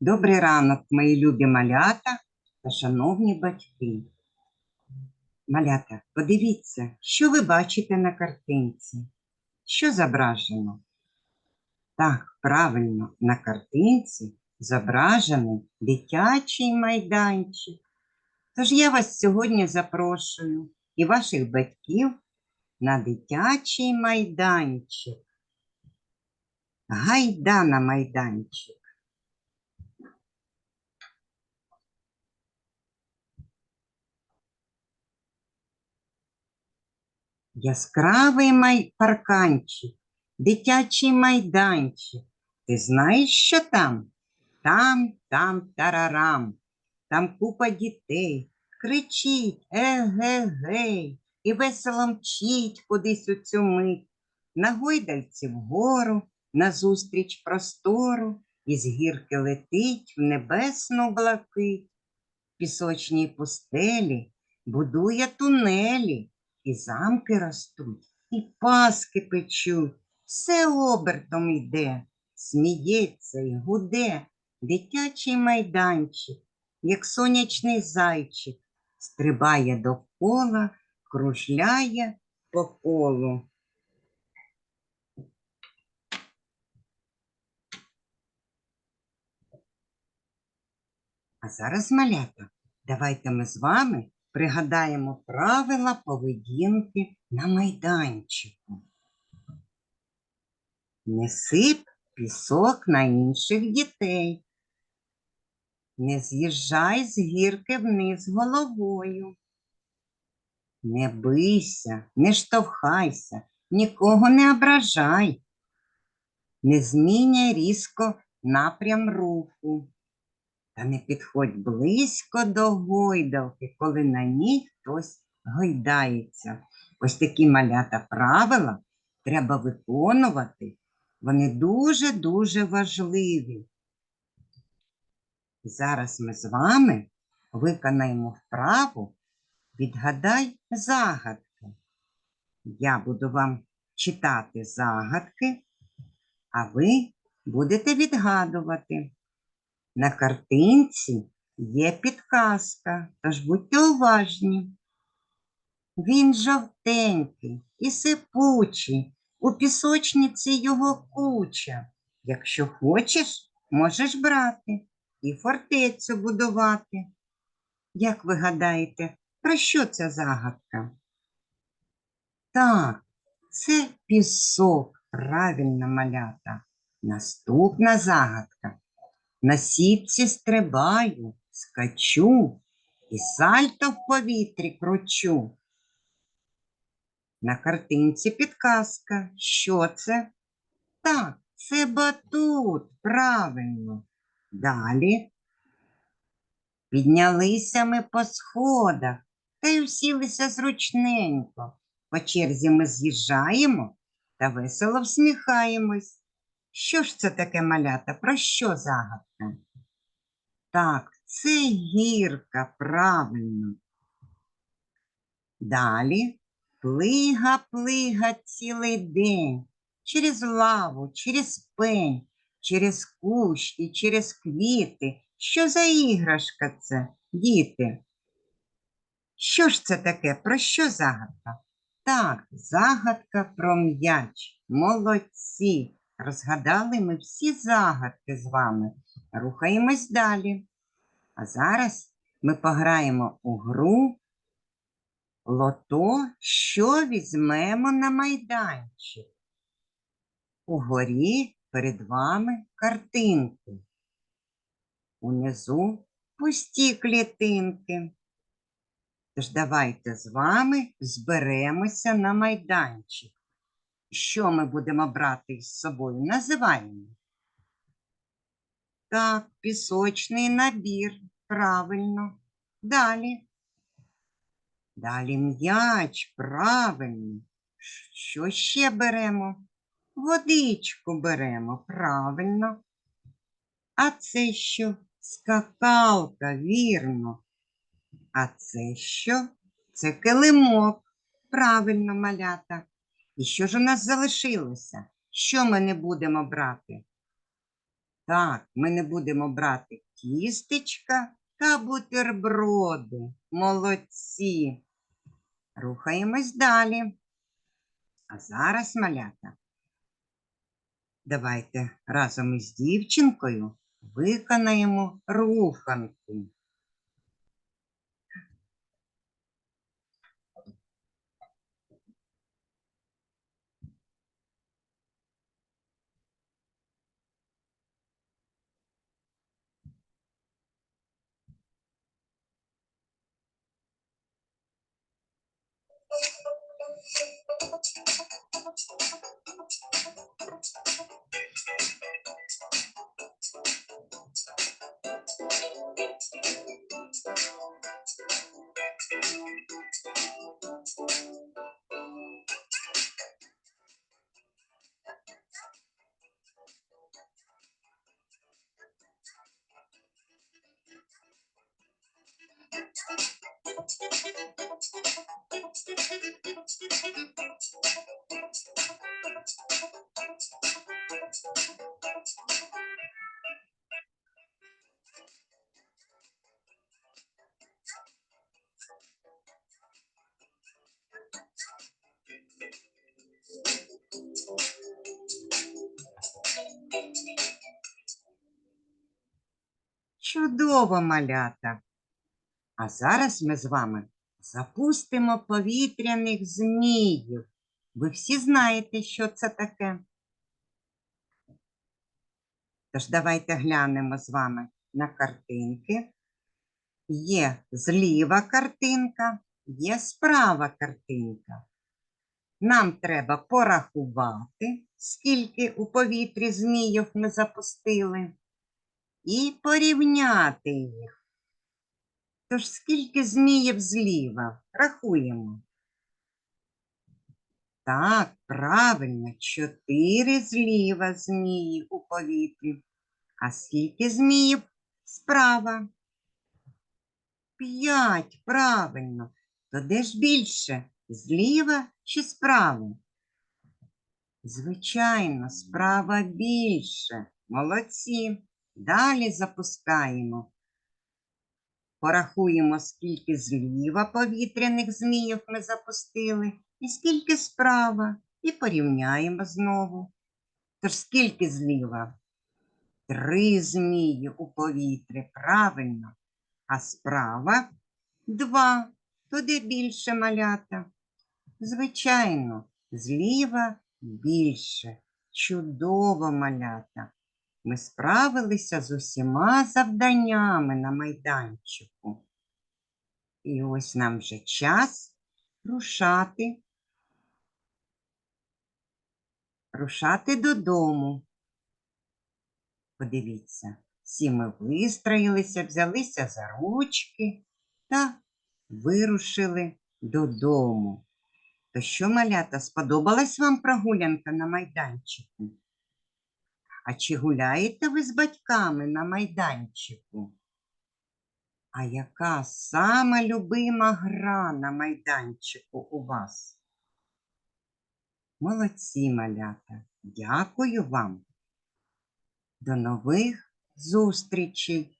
Добрий ранок, мої любі малята та шановні батьки. Малята, подивіться, що ви бачите на картинці? Що зображено? Так, правильно, на картинці зображений дитячий майданчик. Тож я вас сьогодні запрошую і ваших батьків на дитячий майданчик. Гайда на майданчик. Яскравий май... парканчик, дитячий майданчик. Ти знаєш, що там? Там, там, тарарам, там купа дітей. Кричить еге-гей, і весело мчить кудись у цю мить. На гойдальці вгору, назустріч простору, із гірки летить в небесну блакить. В пісочній пустелі будує тунелі, і замки ростуть, і паски печуть, все обертом йде, сміється і гуде, дитячий майданчик, як сонячний зайчик, стрибає довкола, кружляє по колу. А зараз, малята, давайте ми з вами пригадаємо правила поведінки на майданчику. Не сип пісок на інших дітей. Не з'їжджай з гірки вниз головою. Не бийся, не штовхайся, нікого не ображай. Не зміняй різко напрям руху. Та не підходь близько до гойдалки, коли на ній хтось гойдається. Ось такі малята правила треба виконувати. Вони дуже-дуже важливі. Зараз ми з вами виконаємо вправу Відгадай загадки. Я буду вам читати загадки, а ви будете відгадувати. На картинці є підказка, тож будьте уважні. Він жовтенький і сипучий, у пісочниці його куча. Якщо хочеш, можеш брати і фортецю будувати. Як ви гадаєте, про що ця загадка? Так, це пісок, правильно малята. Наступна загадка. На сітці стрибаю, скачу і сальто в повітрі кручу. На картинці підказка. Що це? Так, це батут, правильно. Далі. Піднялися ми по сходах та й усілися зручненько. По черзі ми з'їжджаємо та весело всміхаємось. Що ж це таке малята? Про що загадка? Так, це гірка, правильно. Далі плига, плига цілий день. Через лаву, через пень, через кущ і через квіти. Що за іграшка це, діти? Що ж це таке? Про що загадка? Так, загадка про м'яч. Молодці. Розгадали ми всі загадки з вами. Рухаємось далі. А зараз ми пограємо у гру Лото, що візьмемо на майданчик. Угорі перед вами картинки. Унизу пусті клітинки. Тож давайте з вами зберемося на майданчик. Що ми будемо брати із собою? Називаємо. Так, пісочний набір. Правильно. Далі. Далі м'яч, правильно. Що ще беремо? Водичку беремо, правильно. А це що? Скакалка, вірно. А це що? Це килимок. Правильно, малята. І що ж у нас залишилося? Що ми не будемо брати? Так, ми не будемо брати тістечка та бутерброди. Молодці. Рухаємось далі. А зараз, малята, давайте разом із дівчинкою виконаємо руханку. Thank you. Чудово, малята. А зараз ми з вами запустимо повітряних зміїв. Ви всі знаєте, що це таке. Тож давайте глянемо з вами на картинки. Є зліва картинка, є справа картинка. Нам треба порахувати, скільки у повітрі зміїв ми запустили, і порівняти їх. Тож скільки зміїв зліва? Рахуємо. Так, правильно, чотири зліва змії у повітрі. А скільки зміїв справа? П'ять, правильно. То де ж більше? Зліва чи справа? Звичайно, справа більше. Молодці. Далі запускаємо. Порахуємо, скільки зліва повітряних зміїв ми запустили, і скільки справа, і порівняємо знову. Тож скільки зліва? Три змії у повітрі, правильно. А справа два. То де більше малята? Звичайно, зліва більше. Чудово малята. Ми справилися з усіма завданнями на майданчику. І ось нам вже час рушати. Рушати додому. Подивіться, всі ми вистроїлися, взялися за ручки та вирушили додому. То що, малята, сподобалась вам прогулянка на майданчику? А чи гуляєте ви з батьками на майданчику? А яка сама любима гра на майданчику у вас? Молодці, малята. Дякую вам. До нових зустрічей.